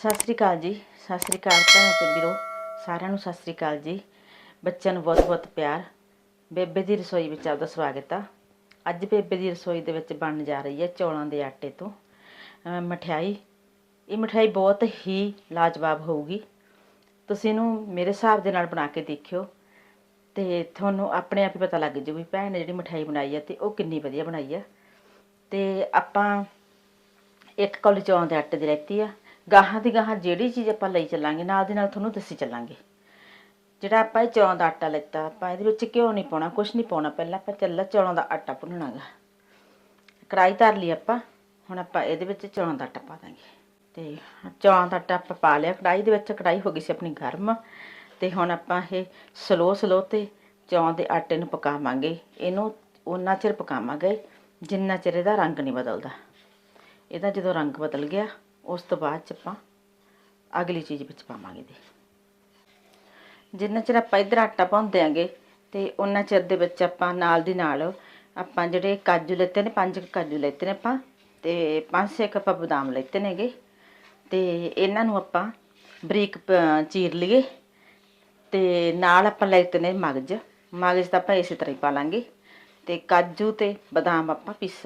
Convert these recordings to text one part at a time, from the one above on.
ਸਤਿ ਸ੍ਰੀ ਅਕਾਲ ਜੀ, ਸਤਿ ਸ੍ਰੀ ਅਕਾਲ ਭੈਣਾਂ ਤੇ ਵੀਰੋ, ਸਾਰਿਆਂ ਨੂੰ ਸਤਿ ਸ੍ਰੀ ਅਕਾਲ ਜੀ। ਬੱਚਿਆਂ ਨੂੰ ਬਹੁਤ ਬਹੁਤ ਪਿਆਰ। ਬੇਬੇ ਦੀ ਰਸੋਈ ਵਿੱਚ ਆਪਦਾ ਸਵਾਗਤ ਆ। ਅੱਜ ਬੇਬੇ ਦੀ ਰਸੋਈ ਦੇ ਵਿੱਚ ਬਣਨ ਜਾ ਰਹੀ ਹੈ ਚੌਲਾਂ ਦੇ ਆਟੇ ਤੋਂ। ਮਠਿਆਈ, ਇਹ ਮਠਿਆਈ ਬਹੁਤ ਹੀ ਲਾਜਵਾਬ ਹੋਊਗੀ। ਤੁਸੀਂ ਇਹਨੂੰ ਮੇਰੇ ਹਿਸਾਬ ਦੇ ਨਾਲ ਬਣਾ ਕੇ ਦੇਖਿਓ ਤੇ ਤੁਹਾਨੂੰ ਆਪਣੇ ਆਪ ਹੀ ਪਤਾ ਲੱਗ ਜੂ ਵੀ ਭੈਣ ਨੇ ਜਿਹੜੀ ਮਠਿਆਈ ਬਣਾਈ ਹੈ ਤੇ ਉਹ ਕਿੰਨੀ ਵਧੀਆ ਬਣਾਈ ਹੈ। ਤੇ ਆਪਾਂ ਇੱਕ ਕੌਲੀ ਚੌਲਾਂ ਦੇ ਆਟੇ ਦੀ ਲੈਤੀ ਆ। ਗਾਹਾਂ ਦੀ ਗਾਹਾਂ ਜਿਹੜੀ ਚੀਜ਼ ਆਪਾਂ ਲਈ ਚੱਲਾਂਗੇ, ਨਾਲ ਦੀ ਨਾਲ ਤੁਹਾਨੂੰ ਦੱਸੀ ਚੱਲਾਂਗੇ। ਜਿਹੜਾ ਆਪਾਂ ਇਹ ਚੌਲਾਂ ਦਾ ਆਟਾ ਲੈਤਾ, ਆਪਾਂ ਇਹਦੇ ਵਿੱਚ ਘਿਓ ਨਹੀਂ ਪਾਉਣਾ ਕੁਝ ਨਹੀਂ ਪਾਉਣਾ, ਪਹਿਲਾਂ ਆਪਾਂ ਚੱਲਾ ਚੌਲਾਂ ਦਾ ਆਟਾ ਭੁੰਨਣਾਗਾ। ਕੜਾਈ ਧਰ ਲਈ ਆਪਾਂ, ਹੁਣ ਆਪਾਂ ਇਹਦੇ ਵਿੱਚ ਚੌਲਾਂ ਦਾ ਆਟਾ ਪਾ ਦਾਂਗੇ। ਤੇ ਚੌਲਾਂ ਦਾ ਆਟਾ ਆਪਾਂ ਪਾ ਲਿਆ ਕੜਾਈ ਦੇ ਵਿੱਚ ਕੜਾਈ ਹੋ ਗਈ ਸੀ ਆਪਣੀ ਗਰਮ। ਤੇ ਹੁਣ ਆਪਾਂ ਇਹ ਸਲੋ ਸਲੋ ਤੇ ਚੌਂ ਦੇ ਆਟੇ ਨੂੰ ਪਕਾਵਾਂਗੇ। ਇਹਨੂੰ ਉਹਨਾਂ ਚਿਰ ਪਕਾਵਾਂਗੇ, ਜਿੰਨਾ ਚਿਰ ਇਹਦਾ ਰੰਗ ਨਹੀਂ ਬਦਲਦਾ। ਇਹਦਾ ਜਦੋਂ ਰੰਗ ਬਦਲ ਗਿਆ ਉਸ ਤੋਂ ਬਾਅਦ ਚ ਆਪਾਂ ਅਗਲੀ ਚੀਜ਼ ਵਿੱਚ ਪਾਵਾਂਗੇ ਦੀ ਜਿੰਨਾ ਚਿਰ ਆਪਾਂ ਇਧਰ ਆਟਾ ਪਾਉਂਦੇ ਆਂਗੇ ਤੇ ਉਹਨਾਂ ਚਿਰ ਦੇ ਵਿੱਚ ਆਪਾਂ ਨਾਲ ਦੀ ਨਾਲ ਆਪਾਂ ਜਿਹੜੇ ਕਾਜੂ ਲੈਤੇ ਨੇ, ਪੰਜ ਕੁ ਕਾਜੂ ਲੈਤੇ ਨੇ ਆਪਾਂ ਤੇ ਪੰਜ ਛੇ ਕੁ ਆਪਾਂ ਬਦਾਮ ਲੈਤੇ ਨੇਗੇ ਤੇ ਇਹਨਾਂ ਨੂੰ ਆਪਾਂ ਬਰੀਕ ਚੀਰ ਲਈਏ ਤੇ ਨਾਲ ਆਪਾਂ ਲੈਤੇ ਨੇ ਮਗਜ। ਮਗਜ ਤਾਂ ਆਪਾਂ ਇਸੇ ਤਰ੍ਹਾਂ ਹੀ ਪਾ ਲਾਂਗੇ ਤੇ ਕਾਜੂ ਤੇ ਬਦਾਮ ਆਪਾਂ ਪੀਸ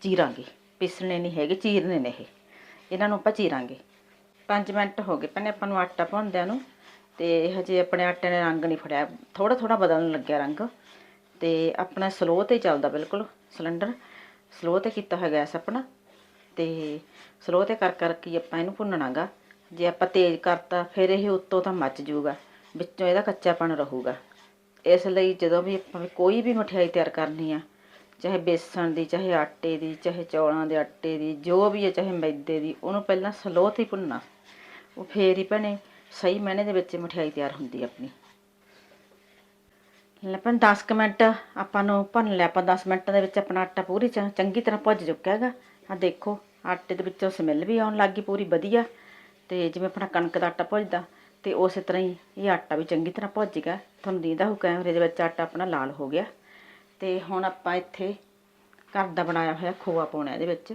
ਚੀਰਾਂਗੇ। ਪੀਸਣੇ ਨਹੀਂ ਹੈਗੇ, ਚੀਰਨੇ ਨੇ ਇਹ। ਇਹਨਾਂ ਨੂੰ ਆਪਾਂ ਚੀਰਾਂਗੇ। 5 ਮਿੰਟ ਹੋ ਗਏ ਪਹਿਲੇ ਆਪਾਂ ਨੂੰ ਆਟਾ ਭੁੰਨਦਿਆਂ ਨੂੰ। ਤੇ ਹਜੇ ਆਪਣੇ ਆਟੇ ਨੇ ਰੰਗ ਨਹੀਂ ਫੜਿਆ। ਥੋੜਾ ਥੋੜਾ ਬਦਲਣ ਲੱਗਿਆ ਰੰਗ। ਤੇ ਆਪਣਾ ਸਲੋ ਤੇ ਚੱਲਦਾ ਬਿਲਕੁਲ ਸਿਲੰਡਰ ਸਲੋ ਤੇ ਕੀਤਾ ਹੋਇਆ ਗੈਸ ਆਪਣਾ। ਤੇ ਸਲੋ ਤੇ ਕਰ ਕਰਕੇ ਆਪਾਂ ਇਹਨੂੰ ਭੁੰਨਣਾਗਾ। ਜੇ ਆਪਾਂ ਤੇਜ਼ ਕਰਤਾ, ਫਿਰ ਇਹ ਉੱਤੋਂ ਤਾਂ ਮੱਚ ਜੂਗਾ ਵਿੱਚੋਂ ਇਹਦਾ ਕੱਚਾਪਣ ਰਹੂਗਾ। ਇਸ ਲਈ ਜਦੋਂ ਵੀ ਆਪਾਂ ਵੀ ਕੋਈ ਵੀ ਮਠਿਆਈ ਤਿਆਰ ਕਰਨੀ ਆ ਚਾਹੇ ਬੇਸਣ ਦੀ, ਚਾਹੇ ਆਟੇ ਦੀ, ਚਾਹੇ ਚੌਲਾਂ ਦੇ ਆਟੇ ਦੀ, ਜੋ ਵੀ ਹੈ, ਚਾਹੇ ਮੈਦੇ ਦੀ, ਉਹਨੂੰ ਪਹਿਲਾਂ ਸਲੋਅ ਤੇ ਭੁੰਨਣਾ। ਉਹ ਫੇਰ ਹੀ ਭੈਣੇ ਸਹੀ ਮਹੀਨੇ ਦੇ ਵਿੱਚ ਮਠਿਆਈ ਤਿਆਰ ਹੁੰਦੀ ਆਪਣੀ। ਲੱਪਨ 10 ਕੁ ਮਿੰਟ ਆਪਾਂ ਨੂੰ ਭੰਨ ਲਿਆ, ਆਪਾਂ 10 ਮਿੰਟਾਂ ਦੇ ਵਿੱਚ ਆਪਣਾ ਆਟਾ ਪੂਰੀ ਚੰ- ਚੰਗੀ ਤਰ੍ਹਾਂ ਭੁੱਜ ਚੁੱਕਿਆ ਹੈਗਾ। ਆ ਦੇਖੋ, ਆਟੇ ਦੇ ਵਿੱਚੋਂ ਸਮੈਲ ਵੀ ਆਉਣ ਲੱਗ ਗਈ ਪੂਰੀ ਵਧੀਆ। ਤੇ ਜਿਵੇਂ ਆਪਣਾ ਕਣਕ ਦਾ ਆਟਾ ਭੁੱਜਦਾ, ਤੇ ਉਸੇ ਤਰ੍ਹਾਂ ਹੀ ਇਹ ਆਟਾ ਵੀ ਚੰਗੀ ਤਰ੍ਹਾਂ ਭੁੱਜ ਗਿਆ। ਤੁਹਾਨੂੰ ਦੀਦਾ ਹੋ ਕੈਮਰੇ ਦੇ ਵਿੱਚ ਆਟਾ ਆਪਣਾ ਲਾਲ ਹੋ ਗਿਆ। ਤੇ ਹੁਣ ਆਪਾਂ ਇੱਥੇ ਘਰ ਦਾ ਬਣਾਇਆ ਹੋਇਆ ਖੋਆ ਪਾਉਣਾ ਇਹਦੇ ਵਿੱਚ।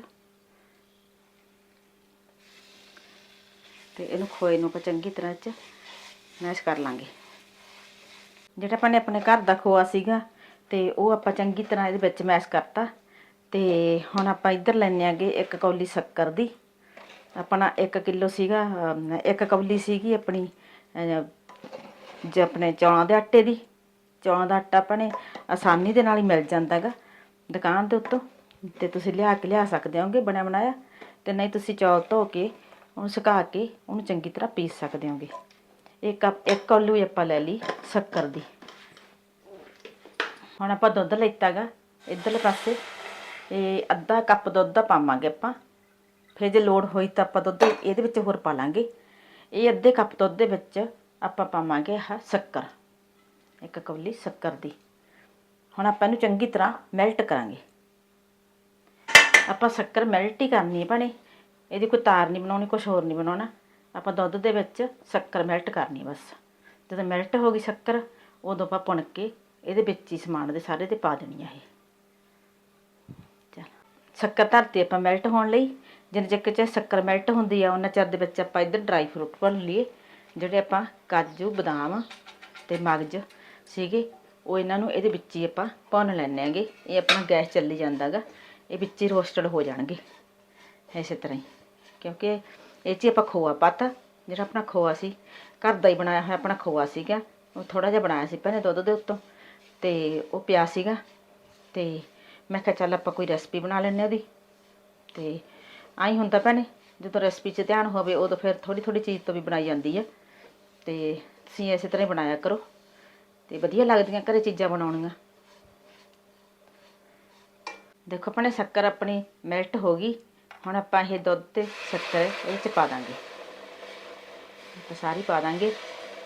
ਤੇ ਇਹਨੂੰ ਖੋਏ ਨੂੰ ਆਪਾਂ ਚੰਗੀ ਤਰ੍ਹਾਂ ਚ ਮੈਸ਼ ਕਰ ਲਾਂਗੇ। ਜਿਹੜਾ ਆਪਾਂ ਨੇ ਆਪਣੇ ਘਰ ਦਾ ਖੋਆ ਸੀਗਾ ਤੇ ਉਹ ਆਪਾਂ ਚੰਗੀ ਤਰ੍ਹਾਂ ਇਹਦੇ ਵਿੱਚ ਮੈਸ਼ ਕਰਤਾ। ਤੇ ਹੁਣ ਆਪਾਂ ਇੱਧਰ ਲੈਣੇ ਆਗੇ ਇੱਕ ਕੌਲੀ ਸ਼ੱਕਰ ਦੀ। ਆਪਣਾ 1 ਕਿਲੋ ਸੀਗਾ ਇੱਕ ਕੌਲੀ ਸੀਗੀ ਆਪਣੀ ਜ ਆਪਣੇ ਚੌਲਾਂ ਦੇ ਆਟੇ ਦੀ। ਚੌਲਾਂ ਦਾ ਆਟਾ ਆਪਾਂ ਆਸਾਨੀ ਦੇ ਨਾਲ ਹੀ ਮਿਲ ਜਾਂਦਾ ਹੈਗਾ ਦੁਕਾਨ ਦੇ ਉੱਤੋਂ ਤੇ ਤੁਸੀਂ ਲਿਆ ਕੇ ਲਿਆ ਸਕਦੇ ਹੋਗੇ ਬਣਿਆ ਬਣਾਇਆ, ਤੇ ਨਹੀਂ ਤੁਸੀਂ ਚੌਲ ਧੋ ਕੇ ਉਹਨੂੰ ਸੁਕਾ ਕੇ ਉਹਨੂੰ ਚੰਗੀ ਤਰ੍ਹਾਂ ਪੀਸ ਸਕਦੇ ਹੋਗੇ। ਇੱਕ ਕੱਪ, ਇੱਕ ਆਲੂ ਹੀ ਆਪਾਂ ਲੈ ਲਈ ਸ਼ੱਕਰ ਦੀ। ਹੁਣ ਆਪਾਂ ਦੁੱਧ ਲੈਤਾਗਾ, ਇੱਧਰਲੇ ਪਾਸੇ ਇਹ ਅੱਧਾ ਕੱਪ ਦੁੱਧ ਦਾ ਪਾਵਾਂਗੇ ਆਪਾਂ। ਫਿਰ ਜੇ ਲੋੜ ਹੋਈ ਤਾਂ ਆਪਾਂ ਦੁੱਧ ਇਹਦੇ ਵਿੱਚ ਹੋਰ ਪਾ ਲਾਂਗੇ। ਇਹ ਅੱਧੇ ਕੱਪ ਦੁੱਧ ਦੇ ਵਿੱਚ ਆਪਾਂ ਪਾਵਾਂਗੇ ਆਹ ਸ਼ੱਕਰ। ਇੱਕ ਕੌਲੀ ਸ਼ੱਕਰ ਦੀ। ਹੁਣ ਆਪਾਂ ਇਹਨੂੰ ਚੰਗੀ ਤਰ੍ਹਾਂ ਮੈਲਟ ਕਰਾਂਗੇ। ਆਪਾਂ ਸ਼ੱਕਰ ਮੈਲਟ ਹੀ ਕਰਨੀ ਹੈ ਭਾਣੇ। ਇਹਦੀ ਕੋਈ ਤਾਰ ਨਹੀਂ ਬਣਾਉਣੀ ਕੁਝ ਹੋਰ ਨਹੀਂ ਬਣਾਉਣਾ। ਆਪਾਂ ਦੁੱਧ ਦੇ ਵਿੱਚ ਸ਼ੱਕਰ ਮੈਲਟ ਕਰਨੀ ਬਸ। ਜਦੋਂ ਮੈਲਟ ਹੋ ਗਈ ਸ਼ੱਕਰ, ਉਦੋਂ ਆਪਾਂ ਪੁਣ ਕੇ ਇਹਦੇ ਵਿੱਚ ਹੀ ਸਮਾਨ ਦੇ ਸਾਰੇ ਤੇ ਪਾ ਦੇਣੀ ਆ ਇਹ। ਚਲ। ਸ਼ੱਕਰ ਧਰਤੀ ਆਪਾਂ ਮੈਲਟ ਹੋਣ ਲਈ। ਜਿੰਨੇ ਚੱਕ ਚ ਸ਼ੱਕਰ ਮੈਲਟ ਹੁੰਦੀ ਆ, ਉਹਨਾਂ ਚਿਰ ਦੇ ਵਿੱਚ ਆਪਾਂ ਇੱਧਰ ਡਰਾਈ ਫਰੂਟ ਭੁੰਨ ਲਈਏ। ਜਿਹੜੇ ਆਪਾਂ ਕਾਜੂ, ਬਦਾਮ ਤੇ ਮਗਜ ਸੀਗੇ, ਉਹ ਇਹਨਾਂ ਨੂੰ ਇਹਦੇ ਵਿੱਚ ਹੀ ਆਪਾਂ ਭੁੰਨ ਲੈਣੇ ਆਂਗੇ। ਇਹ ਆਪਣਾ ਗੈਸ ਚੱਲੀ ਜਾਂਦਾਗਾ, ਇਹ ਵਿੱਚ ਹੀ ਰੋਸਟਡ ਹੋ ਜਾਣਗੇ, ਇਸੇ ਤਰ੍ਹਾਂ ਹੀ। ਕਿਉਂਕਿ ਇਹ 'ਚ ਹੀ ਆਪਾਂ ਖੋਆ ਪਾਤਾ, ਜਿਹੜਾ ਆਪਣਾ ਖੋਆ ਸੀ, ਘਰ ਦਾ ਹੀ ਬਣਾਇਆ ਹੋਇਆ ਆਪਣਾ ਖੋਆ ਸੀਗਾ। ਉਹ ਥੋੜਾ ਜਿਹਾ ਬਣਾਇਆ ਸੀ ਪਹਿਲੇ ਦੁੱਧ ਦੇ ਉੱਤੋਂ, ਤੇ ਉਹ ਪਿਆ ਸੀਗਾ। ਤੇ ਮੈਂ ਕਿਹਾ ਚੱਲ ਆਪਾਂ ਕੋਈ ਰੈਸਪੀ ਬਣਾ ਲੈਂਦੇ ਉਹਦੀ। ਤੇ ਆਈ ਹੁੰਦਾ ਭੈਣੇ, ਜਦੋਂ ਰੈਸਪੀ 'ਚ ਧਿਆਨ ਹੋਵੇ, ਉਦੋਂ ਫਿਰ ਥੋੜੀ ਥੋੜੀ ਚੀਜ਼ ਤੋਂ ਵੀ ਬਣਾਈ ਜਾਂਦੀ ਹੈ ਤੇ ਤੁਸੀਂ ਇਸੇ ਤਰ੍ਹਾਂ ਹੀ ਬਣਾਇਆ ਕਰੋ। ਤੇ ਵਧੀਆ ਲੱਗਦੀਆਂ ਘਰੇ ਚੀਜ਼ਾਂ ਬਣਾਉਣੀਆਂ। ਦੇਖੋ ਆਪਣੇ ਸ਼ੱਕਰ ਆਪਣੀ ਮੈਲਟ ਹੋ ਗਈ। ਹੁਣ ਆਪਾਂ ਇਹ ਦੁੱਧ ਤੇ ਸ਼ੱਕਰ ਇਹਦੇ 'ਚ ਪਾ ਦਾਂਗੇ। ਆਪਾਂ ਸਾਰੀ ਪਾ ਦਾਂਗੇ।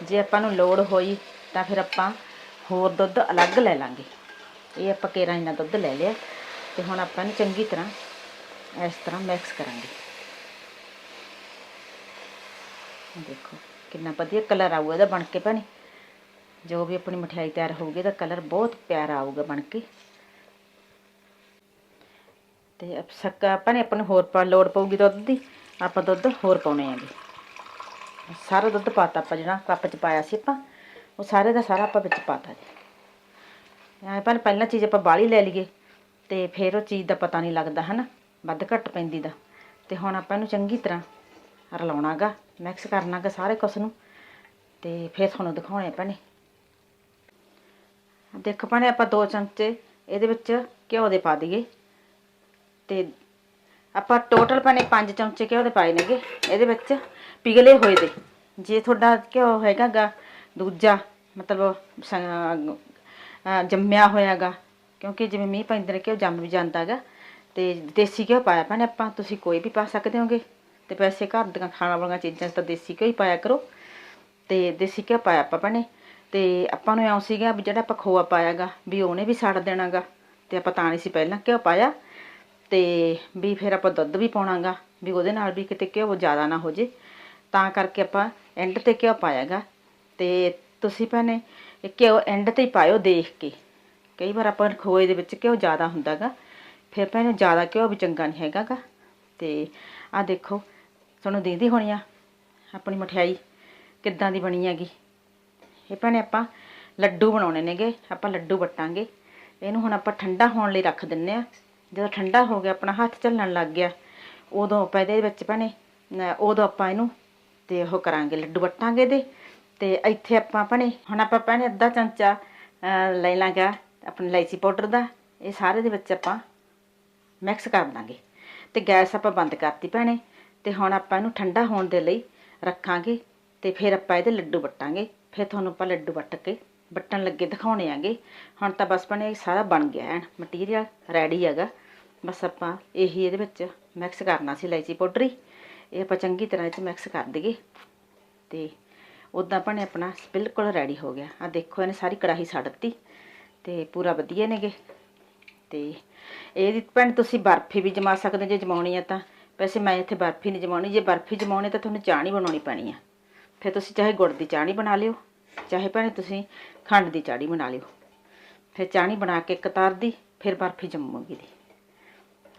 ਜੇ ਆਪਾਂ ਨੂੰ ਲੋੜ ਹੋਈ ਤਾਂ ਫਿਰ ਆਪਾਂ ਹੋਰ ਦੁੱਧ ਅਲੱਗ ਲੈ ਲਾਂਗੇ। ਇਹ ਆਪਾਂ ਕੇਰਾਂ ਇੰਨਾ ਦੁੱਧ ਲੈ ਲਿਆ। ਤੇ ਹੁਣ ਆਪਾਂ ਨੂੰ ਚੰਗੀ ਤਰ੍ਹਾਂ ਇਸ ਤਰ੍ਹਾਂ ਮਿਕਸ ਕਰਾਂਗੇ। ਦੇਖੋ ਕਿੰਨਾ ਵਧੀਆ ਕਲਰ ਆਊਗਾ ਇਹਦਾ ਬਣ ਕੇ ਭੈਣੇ। ਜੋ ਵੀ ਆਪਣੀ ਮਠਿਆਈ ਤਿਆਰ ਹੋਊਗੀ ਤਾਂ ਕਲਰ ਬਹੁਤ ਪਿਆਰਾ ਆਊਗਾ ਬਣ ਕੇ। ਤੇ ਸੱਕਾ ਆਪਾਂ ਨੇ ਆਪਾਂ ਨੂੰ ਹੋਰ ਪਾ, ਲੋੜ ਪਊਗੀ ਦੁੱਧ ਦੀ, ਆਪਾਂ ਦੁੱਧ ਹੋਰ ਪਾਉਣੇ ਆਂਗੇ ਸਾਰਾ ਦੁੱਧ ਪਾਤਾ ਆਪਾਂ ਜਿਹੜਾ ਕੱਪ ਚ ਪਾਇਆ ਸੀ ਆਪਾਂ, ਉਹ ਸਾਰੇ ਦਾ ਸਾਰਾ ਆਪਾਂ ਵਿੱਚ ਪਾਤਾ ਜੀ। ਐਂ ਪਰ ਪਹਿਲਾਂ ਚੀਜ਼ ਆਪਾਂ ਬਾਲੀ ਲੈ ਲਈਏ, ਤੇ ਫਿਰ ਉਹ ਚੀਜ਼ ਦਾ ਪਤਾ ਨਹੀਂ ਲੱਗਦਾ ਹਨਾ, ਵੱਧ ਘੱਟ ਪੈਂਦੀ ਦਾ। ਤੇ ਹੁਣ ਆਪਾਂ ਇਹਨੂੰ ਚੰਗੀ ਤਰ੍ਹਾਂ ਰਲਾਉਣਾਗਾ ਮਿਕਸ ਕਰਨਾਗਾ ਸਾਰੇ ਕੁਛ ਨੂੰ, ਤੇ ਫਿਰ ਤੁਹਾਨੂੰ ਦਿਖਾਉਣੇ ਪੈਣੇ ਦੇਖੋ ਭੈਣੇ, ਆਪਾਂ ਦੋ ਚਮਚੇ ਇਹਦੇ ਵਿੱਚ ਘਿਓ ਦੇ ਪਾ ਦਈਏ। ਤੇ ਆਪਾਂ ਟੋਟਲ ਭੈਣੇ 5 ਚਮਚੇ ਘਿਓ ਦੇ ਪਾਏ ਨੇਗੇ। ਇਹਦੇ ਵਿੱਚ ਪਿਘਲੇ ਹੋਏ ਦੇ। ਜੇ ਤੁਹਾਡਾ ਘਿਓ ਹੈਗਾਗਾ, ਦੂਜਾ ਮਤਲਬ ਸ- ਅਹ, ਜੰਮਿਆ ਹੋਇਆਗਾ, ਕਿਉਂਕਿ ਜਿਵੇਂ ਮੀਂਹ ਪੈਂਦੇ ਨੇ, ਘਿਓ ਜੰਮ ਵੀ ਜਾਂਦਾਗਾ। ਤੇ ਦੇਸੀ ਘਿਓ ਪਾਇਆ ਭੈਣੇ ਆਪਾਂ, ਤੁਸੀਂ ਕੋਈ ਵੀ ਪਾ ਸਕਦੇ ਹੋਗੇ। ਤੇ ਵੈਸੇ ਘਰ ਦੀਆਂ ਖਾਣ ਵਾਲੀਆਂ ਚੀਜ਼ਾਂ 'ਚ ਤਾਂ ਦੇਸੀ ਘਿਓ ਹੀ ਪਾਇਆ ਕਰੋ। ਤੇ ਦੇਸੀ ਘਿਓ ਪਾਇਆ ਆਪਾਂ ਭੈਣੇ। ਤੇ ਆਪਾਂ ਨੂੰ ਇਉਂ ਸੀਗਾ ਵੀ ਜਿਹੜਾ ਆਪਾਂ ਖੋਆ ਪਾਇਆਗਾ, ਵੀ ਉਹਨੇ ਵੀ ਸੜ ਦੇਣਾਗਾ। ਤੇ ਆਪਾਂ ਤਾਂ ਨਹੀਂ ਸੀ ਪਹਿਲਾਂ ਘਿਓ ਪਾਇਆ। ਤੇ ਵੀ ਫਿਰ ਆਪਾਂ ਦੁੱਧ ਵੀ ਪਾਉਣਾਗਾ, ਵੀ ਉਹਦੇ ਨਾਲ ਵੀ ਕਿਤੇ ਘਿਓ ਜ਼ਿਆਦਾ ਨਾ ਹੋ ਜੇ। ਤਾਂ ਕਰਕੇ ਆਪਾਂ ਐਂਡ ਤੇ ਘਿਓ ਪਾਇਆਗਾ। ਤੇ ਤੁਸੀਂ ਭੈਣੇ ਘਿਓ ਐਂਡ ਤੇ ਹੀ ਪਾਇਓ ਦੇਖ ਕੇ। ਕਈ ਵਾਰ ਆਪਾਂ ਖੋਏ ਦੇ ਵਿੱਚ ਘਿਓ ਜ਼ਿਆਦਾ ਹੁੰਦਾਗਾ। ਫਿਰ ਭੈਣੇ ਜ਼ਿਆਦਾ ਘਿਓ ਵੀ ਚੰਗਾ ਨਹੀਂ ਹੈਗਾਗਾ। ਤੇ ਆ ਦੇਖੋ ਤੁਹਾਨੂੰ ਦੀਦੀ ਹੋਣੀ ਆ ਆਪਣੀ ਮਠਿਆਈ ਕਿੱਦਾਂ ਦੀ ਬਣੀ ਹੈਗੀ। ਇਹ ਭੈਣੇ ਆਪਾਂ ਲੱਡੂ ਬਣਾਉਣੇ ਨੇਗੇ, ਆਪਾਂ ਲੱਡੂ ਵਟਾਂਗੇ। ਇਹਨੂੰ ਹੁਣ ਆਪਾਂ ਠੰਡਾ ਹੋਣ ਲਈ ਰੱਖ ਦਿੰਨੇ ਆ। ਜਦੋਂ ਠੰਡਾ ਹੋ ਗਿਆ, ਆਪਣਾ ਹੱਥ ਚੱਲਣ ਲੱਗ ਗਿਆ, ਉਦੋਂ ਆਪਾਂ ਇਹਦੇ ਵਿੱਚ ਭੈਣੇ ਉਦੋਂ ਆਪਾਂ ਇਹਨੂੰ ਤੇ ਉਹ ਕਰਾਂਗੇ, ਲੱਡੂ ਵਟਾਂਗੇ ਦੇ ਤੇ ਇੱਥੇ ਆਪਾਂ ਭੈਣੇ, ਹੁਣ ਆਪਾਂ ਭੈਣੇ ਅੱਧਾ ਚਮਚਾ ਲੈ ਲਾਂਗਾ ਆਪਣੀ ਇਲਾਇਚੀ ਪਾਊਡਰ ਦਾ। ਇਹ ਸਾਰੇ ਦੇ ਵਿੱਚ ਆਪਾਂ ਮਿਕਸ ਕਰ ਦਾਂਗੇ। ਤੇ ਗੈਸ ਆਪਾਂ ਬੰਦ ਕਰਤੀ ਭੈਣੇ। ਤੇ ਹੁਣ ਆਪਾਂ ਇਹਨੂੰ ਠੰਡਾ ਹੋਣ ਦੇ ਲਈ ਰੱਖਾਂਗੇ। ਤੇ ਫਿਰ ਆਪਾਂ ਇਹਦੇ ਲੱਡੂ ਵੱਟਾਂਗੇ। ਫਿਰ ਤੁਹਾਨੂੰ ਆਪਾਂ ਲੱਡੂ ਵੱਟ ਕੇ ਵੱਟਣ ਲੱਗੇ ਦਿਖਾਉਣੇ ਆਂਗੇ। ਹੁਣ ਤਾਂ ਬਸ ਭੈਣੇ ਇਹ ਸਾਰਾ ਬਣ ਗਿਆ ਐਨ। ਮਟੀਰੀਅਲ ਰੈਡੀ ਹੈਗਾ। ਬਸ ਆਪਾਂ ਇਹੀ ਇਹਦੇ ਵਿੱਚ ਮਿਕਸ ਕਰਨਾ ਸੀ ਇਲਾਇਚੀ ਪਾਊਡਰ ਹੀ। ਇਹ ਆਪਾਂ ਚੰਗੀ ਤਰ੍ਹਾਂ ਇਹ 'ਚ ਮਿਕਸ ਕਰ ਦਈਏ। ਤੇ ਉਦਾਂ ਭੈਣੇ ਆਪਣਾ ਬਿਲਕੁਲ ਰੈਡੀ ਹੋ ਗਿਆ। ਆ ਦੇਖੋ ਇਹਨੇ ਸਾਰੀ ਕੜਾਹੀ ਛੱਡ ਦਿੱਤੀ। ਤੇ ਪੂਰਾ ਵਧੀਆ ਨੇਗੇ। ਤੇ ਇਹਦੀ ਭੈਣ ਤੁਸੀਂ ਬਰਫੀ ਵੀ ਜਮਾ ਸਕਦੇ ਜੇ ਜਮਾਉਣੀ ਆ ਤਾਂ। ਵੈਸੇ ਮੈਂ ਇੱਥੇ ਬਰਫੀ ਨਹੀਂ ਜਮਾਉਣੀ। ਜੇ ਬਰਫੀ ਜਮਾਉਣੀ ਤਾਂ ਤੁਹਾਨੂੰ ਚਾਹ ਨਹੀਂ ਬਣਾਉਣੀ ਪੈਣੀ ਆ। ਫਿਰ ਤੁਸੀਂ ਚਾਹੇ ਗੁੜ ਦੀ ਚਾਹ ਬਣਾ ਲਿਓ, ਚਾਹੇ ਭੈਣੇ ਤੁਸੀਂ ਖੰਡ ਦੀ ਚਾੜੀ ਬਣਾ ਲਿਓ। ਫਿਰ ਚਾਹਣੀ ਬਣਾ ਕੇ ਕਤਾਰ ਦੀ, ਫਿਰ ਬਰਫੀ ਜੰਮੂਗੀ ਦੀ।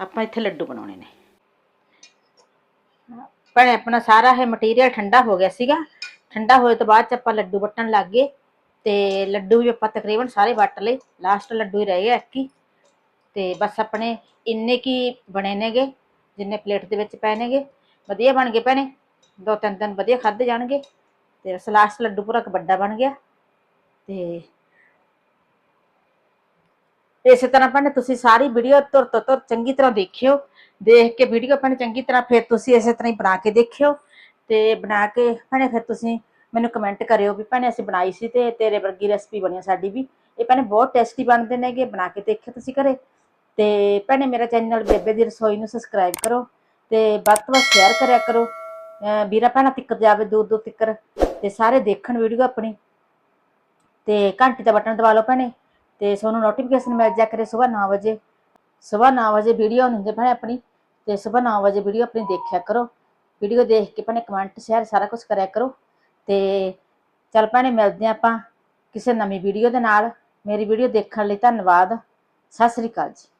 ਆਪਾਂ ਇੱਥੇ ਲੱਡੂ ਬਣਾਉਣੇ ਨੇ। ਭੈਣੇ ਆਪਣਾ ਸਾਰਾ ਇਹ ਮਟੀਰੀਅਲ ਠੰਡਾ ਹੋ ਗਿਆ ਸੀਗਾ। ਠੰਡਾ ਹੋਏ ਤੋਂ ਬਾਅਦ ਚ ਆਪਾਂ ਲੱਡੂ ਵੱਟਣ ਲੱਗ ਗਏ। ਤੇ ਲੱਡੂ ਵੀ ਆਪਾਂ ਤਕਰੀਬਨ ਸਾਰੇ ਵੱਟ ਲਏ। ਲਾਸਟ ਲੱਡੂ ਹੀ ਰਹਿ ਗਿਆ ਇੱਕ ਹੀ। ਤੇ ਬਸ ਆਪਣੇ ਇੰਨੇ ਕੀ ਬਣੇ ਨੇਗੇ, ਜਿੰਨੇ ਪਲੇਟ ਦੇ ਵਿੱਚ ਪਏ ਨੇਗੇ। ਵਧੀਆ ਬਣ ਗਏ ਭੈਣੇ। ਦੋ ਤਿੰਨ ਦਿਨ ਵਧੀਆ ਖਾਧੇ ਜਾਣਗੇ ਤੇ ਸਲਾਸ ਲੱਡੂ ਪੂਰਾ ਇੱਕ ਵੱਡਾ ਬਣ ਗਿਆ ਤੇ ਇਸੇ ਤਰ੍ਹਾਂ ਭੈਣੇ ਤੁਸੀਂ ਸਾਰੀ ਵੀਡੀਓ ਤੁਰ ਤੋਂ ਤੁਰ ਚੰਗੀ ਤਰ੍ਹਾਂ ਦੇਖਿਓ, ਦੇਖ ਕੇ ਵੀਡੀਓ ਭੈਣੇ ਚੰਗੀ ਤਰ੍ਹਾਂ ਫਿਰ ਤੁਸੀਂ ਇਸੇ ਤਰ੍ਹਾਂ ਹੀ ਬਣਾ ਕੇ ਦੇਖਿਓ ਤੇ ਬਣਾ ਕੇ ਭੈਣੇ ਫਿਰ ਤੁਸੀਂ ਮੈਨੂੰ ਕਮੈਂਟ ਕਰਿਓ ਵੀ ਭੈਣੇ ਅਸੀਂ ਬਣਾਈ ਸੀ ਤੇ ਤੇਰੇ ਵਰਗੀ ਰੈਸਪੀ ਬਣੀ ਆ ਸਾਡੀ ਵੀ। ਇਹ ਭੈਣੇ ਬਹੁਤ ਟੇਸਟੀ ਬਣਦੇ ਨੇਗੇ, ਬਣਾ ਕੇ ਦੇਖਿਓ ਤੁਸੀਂ ਘਰੇ। ਤੇ ਭੈਣੇ ਮੇਰਾ ਚੈਨਲ ਬੇਬੇ ਦੀ ਰਸੋਈ ਨੂੰ ਸਬਸਕ੍ਰਾਈਬ ਕਰੋ ਤੇ ਵੱਧ ਤੋਂ ਵੱਧ ਸ਼ੇਅਰ ਕਰਿਆ ਕਰੋ। ਵੀਰਾ ਭੈਣਾਂ ਤਿੱਕਰ ਜਾਵੇ, ਦੂਰ ਦੂਰ ਤਿੱਕਰ, ਤੇ ਸਾਰੇ ਦੇਖਣ ਵੀਡੀਓ ਆਪਣੀ। ਤੇ ਘੰਟੀ ਦਾ ਬਟਨ ਦਬਾ ਲਓ ਭੈਣੇ, ਤੇ ਤੁਹਾਨੂੰ ਨੋਟੀਫਿਕੇਸ਼ਨ ਮਿਲ ਜਾ ਕਰੇ ਸਵੇਰ 9 ਵਜੇ। ਸਵੇਰ 9 ਵਜੇ ਵੀਡੀਓ ਹੁੰਦੀ ਭੈਣੇ ਆਪਣੀ, ਤੇ ਸਵੇਰ 9 ਵਜੇ ਵੀਡੀਓ ਆਪਣੀ ਦੇਖਿਆ ਕਰੋ। ਵੀਡੀਓ ਦੇਖ ਕੇ ਭੈਣੇ ਕਮੈਂਟ ਸ਼ੇਅਰ ਸਾਰਾ ਕੁਝ ਕਰਿਆ ਕਰੋ। ਤੇ ਚੱਲ ਭੈਣੇ ਮਿਲਦੇ ਹਾਂ ਆਪਾਂ ਕਿਸੇ ਨਵੀਂ ਵੀਡੀਓ ਦੇ ਨਾਲ। ਮੇਰੀ ਵੀਡੀਓ ਦੇਖਣ ਲਈ ਧੰਨਵਾਦ। ਸਤਿ ਸ੍ਰੀ ਅਕਾਲ ਜੀ।